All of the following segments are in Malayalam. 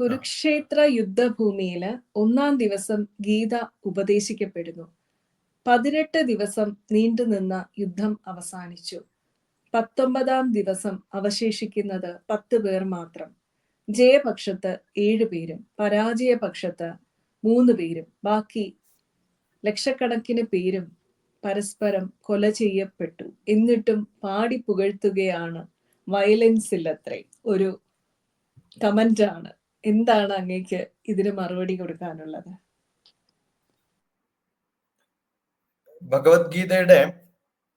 കുരുക്ഷേത്ര യുദ്ധഭൂമിയിൽ ഒന്നാം ദിവസം ഗീത ഉപദേശിക്കപ്പെടുന്നു. പതിനെട്ട് ദിവസം നീണ്ടുനിന്ന യുദ്ധം അവസാനിച്ചു. പത്തൊമ്പതാം ദിവസം അവശേഷിക്കുന്നത് പത്ത് പേർ മാത്രം. ജയപക്ഷത്ത് ഏഴുപേരും പരാജയപക്ഷത്ത് മൂന്ന് പേരും ബാക്കി ലക്ഷക്കണക്കിന് പേരും പരസ്പരം കൊല ചെയ്യപ്പെട്ടു. എന്നിട്ടും പാടി പുകഴ്ത്തുകയാണ് വയലൻസ് ഇല്ലത്രേ ഒരു കമന്റാണ്. എന്താണ് അങ്ങേക്ക് ഇതിന് മറുപടി കൊടുക്കാനുള്ളത്? ഭഗവത്ഗീതയുടെ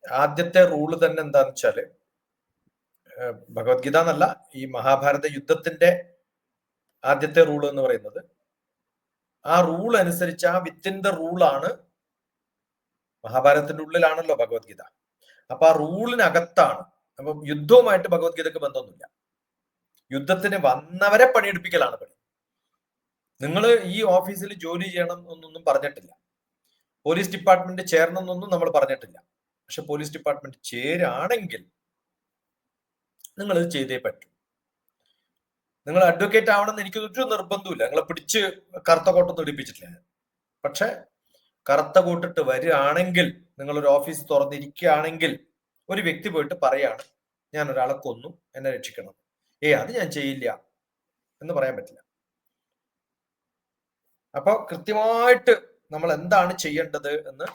ആദ്യത്തെ റൂൾ തന്നെ എന്താന്ന് വെച്ചാൽ ഭഗവത്ഗീത എന്നല്ല ഈ മഹാഭാരത യുദ്ധത്തിന്റെ ആദ്യത്തെ റൂൾ എന്ന് പറയുന്നത്. ആ റൂൾ അനുസരിച്ച് ആ വിത്തിൻ ദ റൂളാണ് മഹാഭാരതത്തിന്റെ ഉള്ളിലാണല്ലോ ഭഗവത്ഗീത. അപ്പൊ ആ റൂളിനകത്താണ് അപ്പൊ യുദ്ധവുമായിട്ട് ഭഗവത്ഗീതക്ക് ബന്ധമൊന്നുമില്ല. യുദ്ധത്തിന് വന്നവരെ പണിയെടുപ്പിക്കലാണ് പണി. നിങ്ങൾ ഈ ഓഫീസിൽ ജോലി ചെയ്യണം എന്നൊന്നും പറഞ്ഞിട്ടില്ല. പോലീസ് ഡിപ്പാർട്ട്മെന്റ് ചേരണമെന്നൊന്നും നമ്മൾ പറഞ്ഞിട്ടില്ല. പക്ഷെ പോലീസ് ഡിപ്പാർട്ട്മെന്റ് ചേരാണെങ്കിൽ നിങ്ങൾ ഇത് ചെയ്തേ പറ്റൂ. നിങ്ങൾ അഡ്വക്കേറ്റ് ആവണമെന്ന് എനിക്ക് ഒരു നിർബന്ധമില്ല നിങ്ങളെ പിടിച്ച് കറുത്ത കോട്ടൊന്നും ഇടിപ്പിച്ചിട്ടില്ല ഞാൻ. പക്ഷെ കറുത്ത കൂട്ടിട്ട് വരികയാണെങ്കിൽ നിങ്ങൾ ഒരു ഓഫീസ് തുറന്നിരിക്കുകയാണെങ്കിൽ ഒരു വ്യക്തി പോയിട്ട് പറയാണ് ഞാൻ ഒരാളെ കൊന്നു എന്നെ രക്ഷിക്കണം. ഏ അത് ഞാൻ ചെയ്യില്ല എന്ന് പറയാൻ പറ്റില്ല. അപ്പൊ കൃത്യമായിട്ട് നമ്മൾ എന്താണ് ചെയ്യേണ്ടത് എന്ന്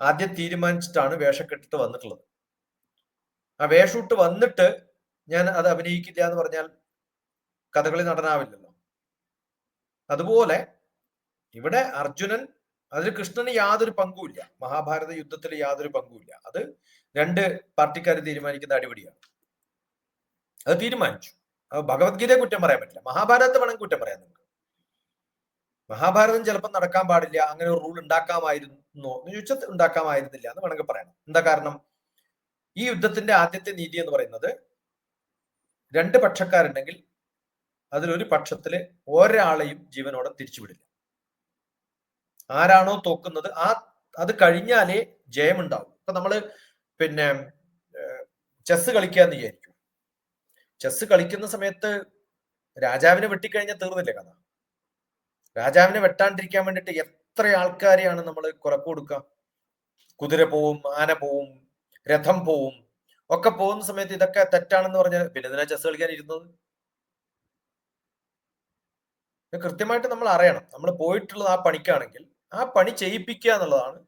ആദ്യം തീരുമാനിച്ചിട്ടാണ് വേഷക്കെട്ടിട്ട് വന്നിട്ടുള്ളത്. ആ വേഷൂട്ട് വന്നിട്ട് ഞാൻ അത് അഭിനയിക്കില്ല എന്ന് പറഞ്ഞാൽ കഥകളി നടനാവില്ലല്ലോ. അതുപോലെ ഇവിടെ അർജുനൻ അതിൽ കൃഷ്ണന് യാതൊരു പങ്കുമില്ല. മഹാഭാരത യുദ്ധത്തിൽ യാതൊരു പങ്കുമില്ല. അത് രണ്ട് പാർട്ടിക്കാർ തീരുമാനിക്കുന്ന അടിപൊളിയാണ്. അത് തീരുമാനിച്ചു. ഭഗവത്ഗീതയെ കുറ്റം പറയാൻ പറ്റില്ല. മഹാഭാരതത്തെ വേണമെങ്കിൽ കുറ്റം പറയാം നിങ്ങൾക്ക് മഹാഭാരതം ചിലപ്പോൾ നടക്കാൻ പാടില്ല അങ്ങനെ ഒരു റൂൾ ഉണ്ടാക്കാമായിരുന്നോ? എന്ന് ചോദിച്ചാൽ ഉണ്ടാക്കാമായിരുന്നില്ല എന്ന് വേണമെങ്കിൽ പറയണം. എന്താ കാരണം? ഈ യുദ്ധത്തിന്റെ ആദ്യത്തെ നീതി എന്ന് പറയുന്നത് രണ്ട് പക്ഷക്കാരുണ്ടെങ്കിൽ അതിലൊരു പക്ഷത്തിൽ ഒരാളെയും ജീവനോടെ തിരിച്ചുവിടില്ല. ആരാണോ തോക്കുന്നത് ആ അത് കഴിഞ്ഞാലേ ജയമുണ്ടാവും. ഇപ്പൊ നമ്മൾ പിന്നെ ചെസ് കളിക്കാന്ന് വിചാരിക്കും. ചെസ് കളിക്കുന്ന സമയത്ത് രാജാവിനെ വെട്ടിക്കഴിഞ്ഞാൽ തീർന്നില്ലേ കഥ? രാജാവിനെ വെട്ടാണ്ടിരിക്കാൻ വേണ്ടിട്ട് എത്ര ആൾക്കാരെയാണ് നമ്മൾ കുറപ്പ് കൊടുക്കുക കുതിര പോവും ആന പോവും രഥം പോവും ഒക്കെ പോകുന്ന സമയത്ത് ഇതൊക്കെ തെറ്റാണെന്ന് പറഞ്ഞാൽ പിന്നെ ഇതിനാ ചെസ് കളിക്കാൻ ഇരുന്നത്? കൃത്യമായിട്ട് നമ്മൾ അറിയണം. നമ്മൾ പോയിട്ടുള്ളത് ആ പണിക്കാണെങ്കിൽ ആ പണി ചെയ്യിപ്പിക്കുക എന്നുള്ളതാണ്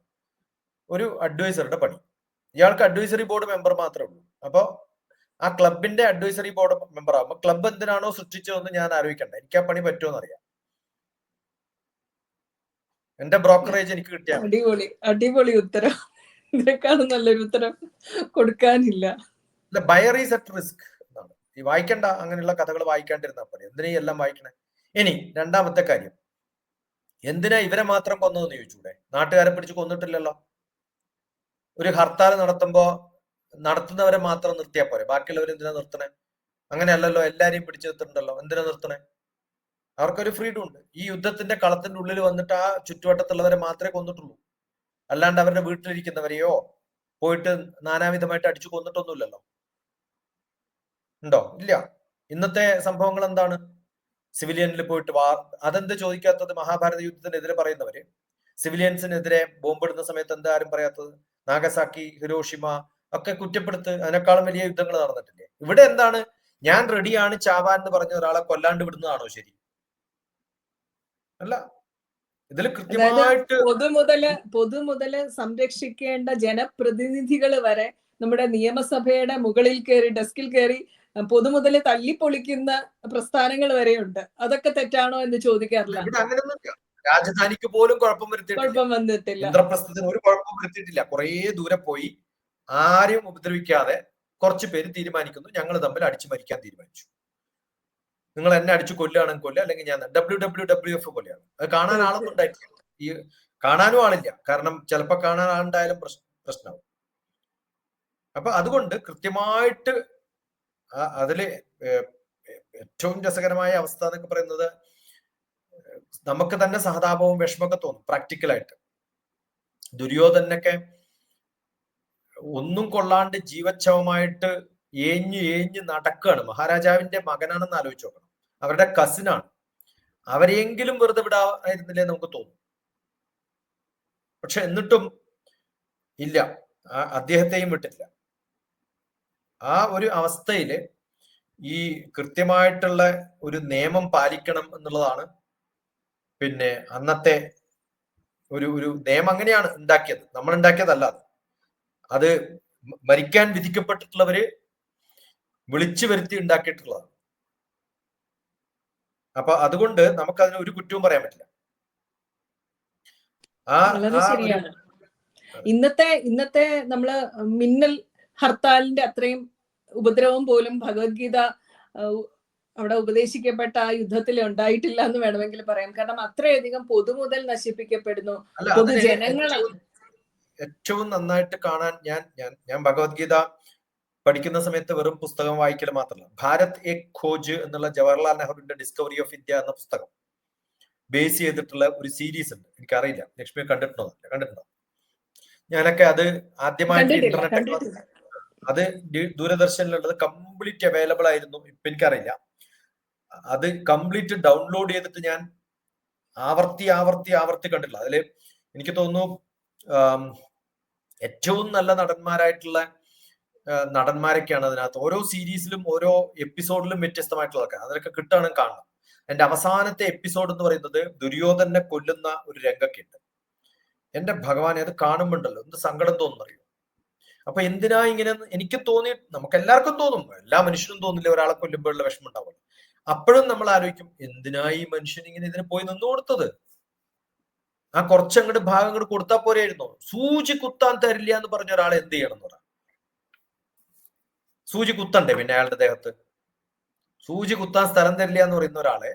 ഒരു അഡ്വൈസറുടെ പണി. ഇയാൾക്ക് അഡ്വൈസറി ബോർഡ് മെമ്പർ മാത്രമേ ഉള്ളൂ. അപ്പോൾ ആ ക്ലബിന്റെ അഡ്വൈസറി ബോർഡ് മെമ്പർ ആകുമ്പോൾ ക്ലബ് എന്തിനാണോ സൃഷ്ടിച്ചതെന്ന് ഞാൻ ആലോചിക്കണ്ട. എനിക്ക് ആ പണി പറ്റുമോ അറിയാം എന്റെ ബ്രോക്കറേജ് എനിക്ക് കിട്ടിയ അടിപൊളി അടിപൊളി ഉത്തരം. ഇതിനേക്കാളും നല്ലൊരു ഉത്തരം കൊടുക്കാനില്ല. ബയർ ഈസ് അറ്റ് റിസ്ക് എന്നാണ്. ഈ വായിക്കണ്ട അങ്ങനെയുള്ള കഥകൾ വായിക്കാണ്ടിരുന്നാൽ മതി. എന്തിനാ എല്ലാം വായിക്കണേ? ഇനി രണ്ടാമത്തെ കാര്യം. എന്തിനാ ഇവരെ മാത്രം കൊന്നതെന്ന് ചോദിച്ചൂടെ? നാട്ടുകാരെ പിടിച്ച് കൊന്നിട്ടില്ലല്ലോ. ഒരു ഹർത്താൽ നടത്തുമ്പോ നടത്തുന്നവരെ മാത്രം നിർത്തിയാ പോരെ. ബാക്കിയുള്ളവർ എന്തിനാ നിർത്തണേ? അങ്ങനെയല്ലല്ലോ എല്ലാരെയും പിടിച്ചു നിർത്തുന്നുണ്ടല്ലോ എന്തിനാ നിർത്തണേ? അവർക്കൊരു ഫ്രീഡം ഉണ്ട്. ഈ യുദ്ധത്തിന്റെ കളത്തിന്റെ ഉള്ളിൽ വന്നിട്ട് ആ ചുറ്റുവട്ടത്തുള്ളവരെ മാത്രമേ കൊന്നിട്ടുള്ളൂ. അല്ലാണ്ട് അവരുടെ വീട്ടിലിരിക്കുന്നവരെയോ പോയിട്ട് നാനാവിധമായിട്ട് അടിച്ചു കൊന്നിട്ടൊന്നുമില്ലല്ലോ. ഉണ്ടോ? ഇല്ല. ഇന്നത്തെ സംഭവങ്ങൾ എന്താണ്? സിവിലിയനിൽ പോയിട്ട് വാർ അതെന്ത് ചോദിക്കാത്തത് മഹാഭാരത യുദ്ധത്തിനെതിരെ പറയുന്നവര്? സിവിലിയൻസിനെതിരെ ബോംബിടുന്ന സമയത്ത് എന്താ ആരും പറയാത്തത്? നാഗസാക്കി ഹിരോഷിമ ഒക്കെ കുറ്റപ്പെടുത്ത് അതിനേക്കാളും വലിയ യുദ്ധങ്ങൾ നടന്നിട്ടില്ലേ? ഇവിടെ എന്താണ്? ഞാൻ റെഡിയാണ് ചാവാൻ എന്ന് പറഞ്ഞ ഒരാളെ കൊല്ലാണ്ട് വിടുന്നതാണോ ശരി? അല്ല ഇതിൽ കൃത്യമായിട്ട് പൊതുമുതൽ പൊതുമുതൽ സംരക്ഷിക്കേണ്ട ജനപ്രതിനിധികൾ വരെ നമ്മുടെ നിയമസഭയുടെ മുകളിൽ കയറി ഡെസ്കിൽ കയറി പൊതുമുതൽ തല്ലിപ്പൊളിക്കുന്ന പ്രസ്ഥാനങ്ങൾ വരെയുണ്ട്. അതൊക്കെ തെറ്റാണോ എന്ന് ചോദിക്കാറില്ല. രാജധാനിക്ക് പോലും കുഴപ്പം വരുത്തിയിട്ടില്ല. ഒരു കുഴപ്പം വരുത്തിയിട്ടില്ല. കുറേ ദൂരെ പോയി ആരെയും ഉപദ്രവിക്കാതെ കുറച്ച് പേര് തീരുമാനിക്കുന്നു. ഞങ്ങൾ തമ്മിൽ അടിച്ചു മരിക്കാൻ തീരുമാനിച്ചു. നിങ്ങൾ എന്നെ അടിച്ചു കൊല്ലുകയാണെങ്കിൽ കൊല്ലുക അല്ലെങ്കിൽ ഞാൻ ഡബ്ല്യു ഡബ്ല്യു ഡബ്ല്യു എഫ് കൊല്ലുകയാണ് അത് കാണാൻ ആളൊന്നും ഉണ്ടായിട്ടില്ല. ഈ കാണാനും ആളില്ല. കാരണം ചിലപ്പോൾ കാണാൻ ആളുണ്ടായാലും പ്രശ്നം പ്രശ്നമാവും. അപ്പൊ അതുകൊണ്ട് കൃത്യമായിട്ട് അതിൽ ഏറ്റവും രസകരമായ അവസ്ഥ എന്നൊക്കെ പറയുന്നത് നമുക്ക് തന്നെ സഹതാപവും വിഷമമൊക്കെ തോന്നും പ്രാക്ടിക്കലായിട്ട്. ദുര്യോധനൊക്കെ ഒന്നും കൊള്ളാണ്ട് ജീവച്ഛവമായിട്ട് ഏഞ്ഞു ഏഞ്ഞ് നടക്കുകയാണ് മഹാരാജാവിന്റെ മകനാണെന്ന് ആലോചിച്ച് നോക്കണം. അവരുടെ കസിനാണ് അവരെയെങ്കിലും വെറുതെ വിടാതിരുന്നില്ലേ നമുക്ക് തോന്നും. പക്ഷെ എന്നിട്ടും ഇല്ല. അദ്ദേഹത്തെയും വിട്ടില്ല ആ ഒരു അവസ്ഥയിൽ ഈ കൃത്യമായിട്ടുള്ള ഒരു നിയമം പാലിക്കണം എന്നുള്ളതാണ് പിന്നെ അന്നത്തെ ഒരു ഒരു നിയമം അങ്ങനെയാണ് ഉണ്ടാക്കിയത്. നമ്മൾ ഉണ്ടാക്കിയതല്ല അത്. അത് മരിക്കാൻ വിധിക്കപ്പെട്ടിട്ടുള്ളവര് വിളിച്ചു വരുത്തി ഉണ്ടാക്കിയിട്ടുള്ളതാണ്. അപ്പൊ അതുകൊണ്ട് നമുക്ക് അതിന് ഒരു കുറ്റവും പറയാൻ പറ്റില്ല. വളരെ ശരിയാണ്. ഇന്നത്തെ ഇന്നത്തെ നമ്മൾ മിന്നൽ ഹർത്താലിന്റെ അത്രയും ഉപദ്രവം പോലും ഭഗവത്ഗീത അവിടെ ഉപദേശിക്കപ്പെട്ട ആ യുദ്ധത്തിൽ ഉണ്ടായിട്ടില്ല എന്ന് വേണമെങ്കിൽ പറയാം. കാരണം അത്രയധികം പൊതുമുതൽ നശിപ്പിക്കപ്പെടുന്നു. പൊതുജനങ്ങളെ ഏറ്റവും- നന്നായിട്ട് കാണാൻ ഞാൻ ഞാൻ ഞാൻ ഭഗവത്ഗീത പഠിക്കുന്ന സമയത്ത് വെറും പുസ്തകം വായിക്കൽ മാത്രമല്ല ഭാരത് എ ഖോജ് എന്നുള്ള ജവഹർലാൽ നെഹ്റുവിന്റെ ഡിസ്കവറി ഓഫ് ഇന്ത്യ എന്ന പുസ്തകം ബേസ് ചെയ്തിട്ടുള്ള ഒരു സീരീസ് ഉണ്ട്. എനിക്കറിയില്ല. ലക്ഷ്മി കണ്ടിട്ടുണ്ടോ? കണ്ടിട്ടുണ്ടോ? ഞാനൊക്കെ അത് ആദ്യമായിട്ട് ഇന്റർനെറ്റ് അത് ദൂരദർശനിലുള്ളത് കംപ്ലീറ്റ് അവൈലബിൾ ആയിരുന്നു. ഇപ്പൊ എനിക്കറിയില്ല. അത് കംപ്ലീറ്റ് ഡൗൺലോഡ് ചെയ്തിട്ട് ഞാൻ ആവർത്തി ആവർത്തി ആവർത്തി കണ്ടിട്ടില്ല. അതിൽ എനിക്ക് തോന്നുന്നു ഏറ്റവും നല്ല നടന്മാരായിട്ടുള്ള നടന്മാരൊക്കെയാണ് അതിനകത്ത്. ഓരോ സീരീസിലും ഓരോ എപ്പിസോഡിലും വ്യത്യസ്തമായിട്ടുള്ളതൊക്കെ. അതിലൊക്കെ കിട്ടുകയാണെങ്കിൽ കാണണം. എന്റെ അവസാനത്തെ എപ്പിസോഡ് എന്ന് പറയുന്നത് ദുര്യോധനെ കൊല്ലുന്ന ഒരു രംഗൊക്കെ ഉണ്ട് എന്റെ ഭഗവാനെ അത് കാണുമ്പോണ്ടല്ലോ. എന്ത് സങ്കടം തോന്നുന്നറിയോ? അപ്പൊ എന്തിനാ ഇങ്ങനെ എനിക്ക് തോന്നി നമുക്ക് എല്ലാവർക്കും തോന്നും. എല്ലാ മനുഷ്യനും തോന്നില്ല ഒരാളെ കൊല്ലുമ്പോഴുള്ള വിഷമം ഉണ്ടാവും അപ്പോഴും നമ്മൾ ആലോചിക്കും എന്തിനാ ഈ മനുഷ്യൻ ഇങ്ങനെ ഇതിന് പോയി നിന്നു കൊടുത്തത് ആ കുറച്ചങ്ങോട്ട് ഭാഗം അങ്ങോട്ട് കൊടുത്താൽ പോരെയായിരുന്നു. സൂചി കുത്താൻ തരില്ല എന്ന് പറഞ്ഞ ഒരാൾ എന്ത് ചെയ്യണം എന്ന് പറയാം സൂചി കുത്തണ്ടേ പിന്നെ അയാളുടെ ദേഹത്ത്? സൂചി കുത്താൻ സ്ഥലം തരില്ല എന്ന് പറയുന്ന ഒരാളെ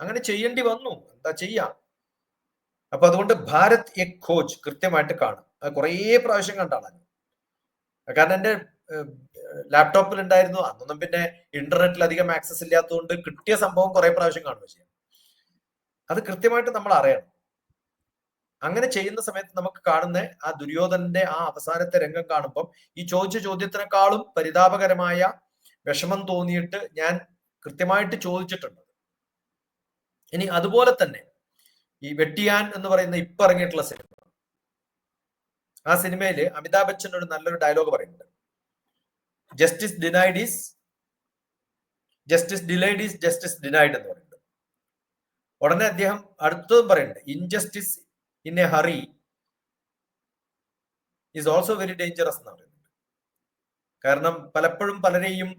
അങ്ങനെ ചെയ്യേണ്ടി വന്നു. എന്താ ചെയ്യാം? അപ്പൊ അതുകൊണ്ട് ഭാരത് എ കോച്ച് കൃത്യമായിട്ട് കാണും. അത് കുറേ പ്രാവശ്യം കണ്ടാണ് കാരണം എന്റെ ലാപ്ടോപ്പിൽ ഉണ്ടായിരുന്നു അന്നൊന്നും പിന്നെ ഇന്റർനെറ്റിൽ അധികം ആക്സസ് ഇല്ലാത്തതുകൊണ്ട് കിട്ടിയ സംഭവം കുറെ പ്രാവശ്യം കാണും ചെയ്യാം. അത് കൃത്യമായിട്ട് നമ്മൾ അറിയണം. അങ്ങനെ ചെയ്യുന്ന സമയത്ത് നമുക്ക് കാണുന്ന ആ ദുര്യോധനന്റെ ആ അവസാനത്തെ രംഗം കാണുമ്പം ഈ ചോദിച്ച ചോദ്യത്തിനേക്കാളും പരിതാപകരമായ വിഷമം തോന്നിയിട്ട് ഞാൻ കൃത്യമായിട്ട് ചോദിച്ചിട്ടുണ്ട്. ഇനി അതുപോലെ തന്നെ ഈ വെട്ടിയാൻ എന്ന് പറയുന്ന ഇപ്പൊ ഇറങ്ങിയിട്ടുള്ള സിനിമ. ആ സിനിമയിൽ അമിതാഭ് ബച്ചൻ ഒരു നല്ലൊരു ഡയലോഗ് പറയുന്നുണ്ട്. Justice denied is justice delayed is justice denied എന്ന് പറയുന്നുണ്ട്. ഉടനെ അദ്ദേഹം അടുത്തതും പറയുന്നുണ്ട്. Injustice in a hurry is also very dangerous എന്ന് പറയുന്നുണ്ട് കാരണം പലപ്പോഴും പലരെയും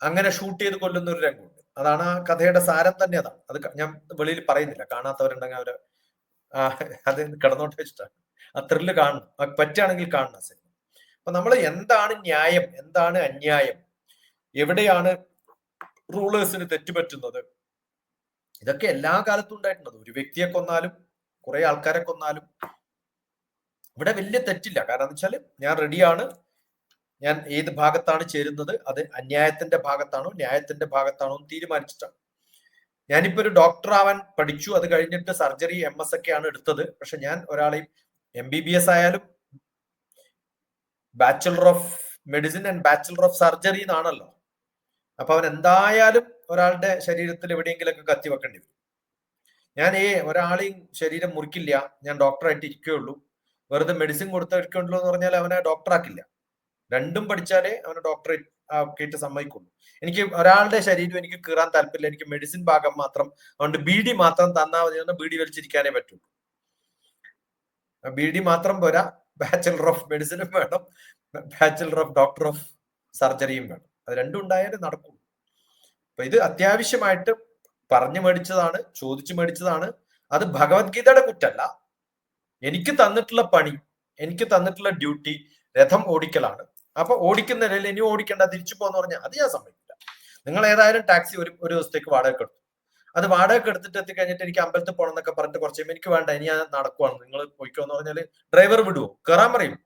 അങ്ങനെ ഷൂട്ട് ചെയ്ത് കൊല്ലുന്ന ഒരു രംഗമുണ്ട്. അതാണ് ആ കഥയുടെ സാരം തന്നെ അതാണ് അത് ഞാൻ വെളിയിൽ പറയുന്നില്ല. കാണാത്തവരുണ്ടെങ്കിൽ അവർ അത് കിടന്നോട്ട് വെച്ചിട്ടാണ് ആ ത്രില്ല് കാണണം. പറ്റുകയാണെങ്കിൽ കാണണം സിനിമ അപ്പൊ നമ്മൾ എന്താണ് ന്യായം? എന്താണ് അന്യായം? എവിടെയാണ് റൂളേഴ്സിന് തെറ്റുപറ്റുന്നത്? ഇതൊക്കെ എല്ലാ കാലത്തും ഉണ്ടായിട്ടുണ്ട് ഒരു വ്യക്തിയെ കൊന്നാലും കുറെ ആൾക്കാരെ കൊന്നാലും ഇവിടെ വലിയ തെറ്റില്ല. കാരണം എന്ന് വെച്ചാൽ ഞാൻ റെഡിയാണ് ഞാൻ ഏത് ഭാഗത്താണ് ചേരുന്നത്? അത് അന്യായത്തിന്റെ ഭാഗത്താണോ ന്യായത്തിന്റെ ഭാഗത്താണോ എന്ന് തീരുമാനിച്ചിട്ടാണ്. ഞാനിപ്പോ ഒരു ഡോക്ടർ ആവാൻ പഠിച്ചു. അത് കഴിഞ്ഞിട്ട് സർജറി എം എസ് ആണ് എടുത്തത്. പക്ഷെ ഞാൻ ഒരാളെയും എം ബി ബി എസ് ആയാലും bachelor of medicine and bachelor of surgery എന്നാണല്ലോ അപ്പൊ അവൻ എന്തായാലും ഒരാളുടെ ശരീരത്തിൽ എവിടെയെങ്കിലൊക്കെ കത്തി വെക്കേണ്ടി വരും. ഞാൻ ഏ ഒരാളെയും ശരീരം മുറിക്കില്ല. ഞാൻ ഡോക്ടറായിട്ട് ഇരിക്കുകയുള്ളൂ. വെറുതെ മെഡിസിൻ കൊടുത്തിരിക്കുള്ളൂ എന്ന് പറഞ്ഞാൽ അവനെ ഡോക്ടറാക്കില്ല രണ്ടും പഠിച്ചാലേ അവന് ഡോക്ടറേറ്റ് ആക്കിയിട്ട് സമ്മതിക്കുള്ളൂ. എനിക്ക് ഒരാളുടെ ശരീരം എനിക്ക് കീറാൻ താല്പര്യമില്ല. എനിക്ക് മെഡിസിൻ ഭാഗം മാത്രം അതുകൊണ്ട് ബി ഡി മാത്രം തന്നാൽ മതി. ബി ഡി വലിച്ചിരിക്കാനേ പറ്റുള്ളൂ. ബി ഡി മാത്രം പോരാ. ബാച്ചലർ ഓഫ് മെഡിസിനും വേണം. ബാച്ചലർ ഓഫ് ഡോക്ടർ ഓഫ് സർജറിയും വേണം. അത് രണ്ടും ഉണ്ടായാലേ നടക്കുള്ളൂ. അപ്പൊ ഇത് അത്യാവശ്യമായിട്ട് പറഞ്ഞു മേടിച്ചതാണ് ചോദിച്ചു മേടിച്ചതാണ്. അത് ഭഗവത്ഗീതയുടെ കുറ്റല്ല. എനിക്ക് തന്നിട്ടുള്ള പണി എനിക്ക് തന്നിട്ടുള്ള ഡ്യൂട്ടി രഥം ഓടിക്കലാണ്. അപ്പൊ ഓടിക്കുന്നതിൽ ഇനി ഓടിക്കേണ്ട തിരിച്ചു പോന്ന് പറഞ്ഞാൽ അത് ഞാൻ സമ്മതിക്കില്ല. നിങ്ങൾ ഏതായാലും ടാക്സി ഒരു ഒരു ദിവസത്തേക്ക് വാടക എടുത്തു. അത് വാടക എടുത്തിട്ട് എത്തിക്കഴിഞ്ഞിട്ട് എനിക്ക് അമ്പലത്തിൽ പോകണം എന്നൊക്കെ പറഞ്ഞിട്ട് കുറച്ച് എനിക്ക് വേണ്ട ഇനി ഞാൻ നടക്കുവാണ്. നിങ്ങൾ പോയിക്കോ എന്ന് പറഞ്ഞാൽ ഡ്രൈവർ വിടുവോ? കയറാൻ പറയും.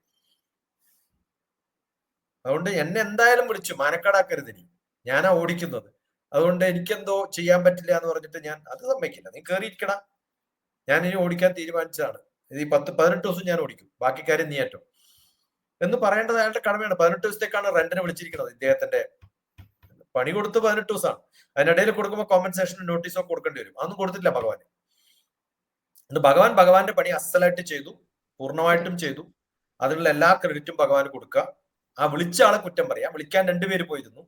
അതുകൊണ്ട് എന്നെ എന്തായാലും വിളിച്ചു മാനക്കാടാക്കരുത് ഇനി. ഞാനാ ഓടിക്കുന്നത്. അതുകൊണ്ട് എനിക്കെന്തോ ചെയ്യാൻ പറ്റില്ല എന്ന് പറഞ്ഞിട്ട് ഞാൻ അത് സമ്മതിക്കില്ല. നീ കയറിയിരിക്കണ ഞാൻ ഇനി ഓടിക്കാൻ തീരുമാനിച്ചതാണ്. ഇത് ഈ പത്ത് പതിനെട്ട് ദിവസം ഞാൻ ഓടിക്കും. ബാക്കി കാര്യം നീ ഏറ്റവും എന്ന് പറയേണ്ടത് അയാളുടെ കടമയാണ്. പതിനെട്ട് ദിവസത്തേക്കാണ് റെന്റിന് വിളിച്ചിരിക്കുന്നത് ഇദ്ദേഹത്തിന്റെ. പണി കൊടുത്ത് പതിനെട്ട് ദിവസമാണ്. അതിനിടയിൽ കൊടുക്കുമ്പോൾ കോമ്പൻസേഷൻ നോട്ടീസോ കൊടുക്കേണ്ടി വരും. അതൊന്നും കൊടുത്തില്ല ഭഗവാൻ. എന്ന് ഭഗവാൻ ഭഗവാന്റെ പണി അസലായിട്ട് ചെയ്തു. പൂർണമായിട്ടും ചെയ്തു. അതിനുള്ള എല്ലാ ക്രെഡിറ്റും ഭഗവാന് കൊടുക്കുക. ആ വിളിച്ച ആളെ കുറ്റം പറയാം. വിളിക്കാൻ രണ്ടുപേര് പോയിരുന്നു.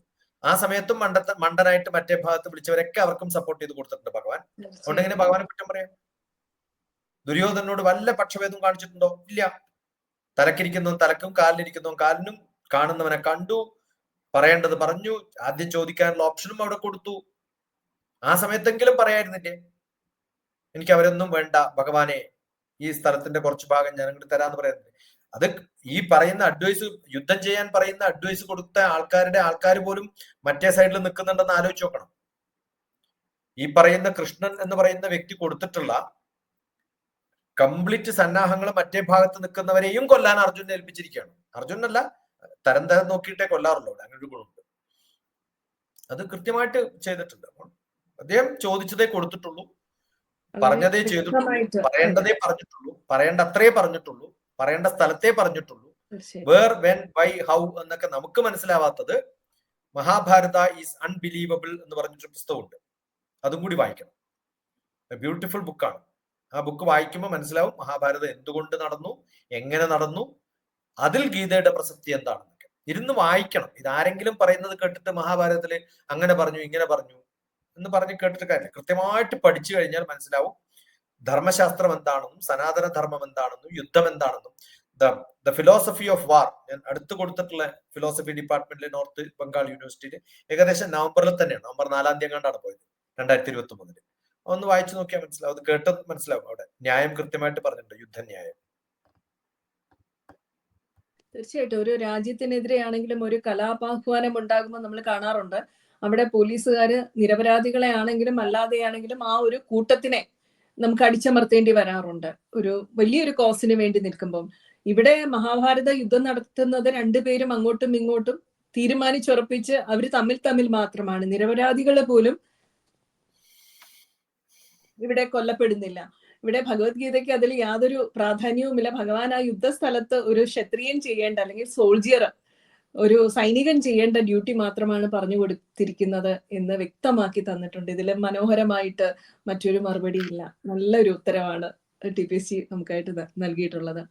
ആ സമയത്തും മണ്ട മണ്ടനായിട്ട് മറ്റേ ഭാഗത്ത് വിളിച്ചവരൊക്കെ അവർക്കും സപ്പോർട്ട് ചെയ്ത് കൊടുത്തിട്ടുണ്ട് ഭഗവാൻ. അതുകൊണ്ട് എങ്ങനെ ഭഗവാനെ കുറ്റം പറയാം? ദുര്യോധനോട് വല്ല പക്ഷഭേദം കാണിച്ചിട്ടുണ്ടോ? ഇല്ല. തലക്കിരിക്കുന്നവൻ തലക്കും കാലിലിരിക്കുന്നവൻ കാലിനും കാണുന്നവനെ കണ്ടു പറയേണ്ടത് പറഞ്ഞു ആദ്യം ചോദിക്കാനുള്ള ഓപ്ഷനും അവിടെ കൊടുത്തു. ആ സമയത്തെങ്കിലും പറയായിരുന്നില്ലേ? എനിക്ക് അവരൊന്നും വേണ്ട ഭഗവാനെ ഈ സ്ഥലത്തിന്റെ കുറച്ച് ഭാഗം ഞാൻ അങ്ങോട്ട് തരാന്ന് പറയുന്നത് അത് ഈ പറയുന്ന അഡ്വൈസ് യുദ്ധം ചെയ്യാൻ പറയുന്ന അഡ്വൈസ് കൊടുത്ത ആൾക്കാരുടെ ആൾക്കാർ പോലും മറ്റേ സൈഡിൽ നിൽക്കുന്നുണ്ടെന്ന് ആലോചിച്ച് നോക്കണം. ഈ പറയുന്ന കൃഷ്ണൻ എന്ന് പറയുന്ന വ്യക്തി കൊടുത്തിട്ടുള്ള കംപ്ലീറ്റ് സന്നാഹങ്ങൾ മറ്റേ ഭാഗത്ത് നിൽക്കുന്നവരെയും കൊല്ലാൻ അർജുനെ ഏൽപ്പിച്ചിരിക്കുകയാണ്. അർജുനല്ല തരം തരം നോക്കിയിട്ടേ കൊല്ലാറുള്ളൂ. അവിടെ അങ്ങനെ ഒരു ഗുണമുണ്ട്. അത് കൃത്യമായിട്ട് ചെയ്തിട്ടുണ്ട്. അപ്പോൾ അദ്ദേഹം ചോദിച്ചതേ കൊടുത്തിട്ടുള്ളൂ. പറഞ്ഞതേ ചെയ്തിട്ടുള്ളൂ. പറയേണ്ടതേ പറഞ്ഞിട്ടുള്ളൂ. പറയേണ്ട അത്രേ പറഞ്ഞിട്ടുള്ളൂ. പറയേണ്ട സ്ഥലത്തെ പറഞ്ഞിട്ടുള്ളൂ. വേർ വെൻ വൈ ഹൗ എന്നൊക്കെ നമുക്ക് മനസ്സിലാവാത്തത് മഹാഭാരത ഈസ് അൺബിലീവബിൾ എന്ന് പറഞ്ഞിട്ട് പുസ്തകമുണ്ട്. അതും കൂടി വായിക്കണം. ബ്യൂട്ടിഫുൾ ബുക്കാണ് ആ ബുക്ക് വായിക്കുമ്പോൾ മനസ്സിലാവും മഹാഭാരതം എന്തുകൊണ്ട് നടന്നു എങ്ങനെ നടന്നു അതിൽ ഗീതയുടെ പ്രസക്തി എന്താണെന്നൊക്കെ. ഇരുന്ന് വായിക്കണം. ഇത് ആരെങ്കിലും പറയുന്നത് കേട്ടിട്ട് മഹാഭാരതത്തിൽ അങ്ങനെ പറഞ്ഞു ഇങ്ങനെ പറഞ്ഞു എന്ന് പറഞ്ഞ് കേട്ടിട്ട് കാര്യമില്ല. കൃത്യമായിട്ട് പഠിച്ചു കഴിഞ്ഞാൽ മനസ്സിലാവും ധർമ്മശാസ്ത്രം എന്താണെന്നും സനാതന ധർമ്മം എന്താണെന്നും യുദ്ധം എന്താണെന്നും the the philosophy of war. ഞാൻ അടുത്ത് കൊടുത്തിട്ടുള്ള ഫിലോസഫി ഡിപ്പാർട്ട്മെന്റിലെ നോർത്ത് ബംഗാൾ യൂണിവേഴ്സിറ്റിയിൽ ഏകദേശം നവംബറിൽ തന്നെയാണ്. നവംബർ നാലാം തീയതി കണ്ടാണ് പോയത്? രണ്ടായിരത്തി ഇരുപത്തി മൂന്നിൽ ഒന്ന് വായിച്ചു നോക്കിയാൽ മനസ്സിലാവും. അത് കേട്ട് മനസ്സിലാവും അവിടെ. ന്യായം കൃത്യമായിട്ട് പറഞ്ഞിട്ടുണ്ട്. യുദ്ധന്യായം. തീർച്ചയായിട്ടും. ഒരു രാജ്യത്തിനെതിരെയാണെങ്കിലും ഒരു കലാപാഹ്വാനം ഉണ്ടാകുമ്പോൾ നമ്മൾ കാണാറുണ്ട്. അവിടെ പോലീസുകാർ നിരപരാധികളെ ആണെങ്കിലും അല്ലാതെയാണെങ്കിലും ആ ഒരു കൂട്ടത്തിനെ നമുക്ക് അടിച്ചമർത്തേണ്ടി വരാറുണ്ട്. ഒരു വലിയൊരു കോസിന് വേണ്ടി നിൽക്കുമ്പോൾ ഇവിടെ മഹാഭാരത യുദ്ധം നടത്തുന്നത് രണ്ടുപേരും അങ്ങോട്ടും ഇങ്ങോട്ടും തീരുമാനിച്ചുറപ്പിച്ച് അവർ തമ്മിൽ തമ്മിൽ മാത്രമാണ്. നിരപരാധികളെ പോലും ഇവിടെ കൊല്ലപ്പെടുന്നില്ല. ഇവിടെ ഭഗവത്ഗീതയ്ക്ക് അതിൽ യാതൊരു പ്രാധാന്യവുമില്ല. ഭഗവാൻ ആ യുദ്ധസ്ഥലത്ത് ഒരു ക്ഷത്രിയൻ ചെയ്യേണ്ട അല്ലെങ്കിൽ സോൾജിയർ ഒരു സൈനികൻ ചെയ്യേണ്ട ഡ്യൂട്ടി മാത്രമാണ് പറഞ്ഞു കൊടുത്തിരിക്കുന്നത് എന്ന് വ്യക്തമാക്കി തന്നിട്ടുണ്ട്. ഇതിൽ മനോഹരമായിട്ട് മറ്റൊരു മറുപടി ഇല്ല. നല്ലൊരു ഉത്തരവാണ് ടി പി സി നമുക്കായിട്ട് നൽകിയിട്ടുള്ളത്.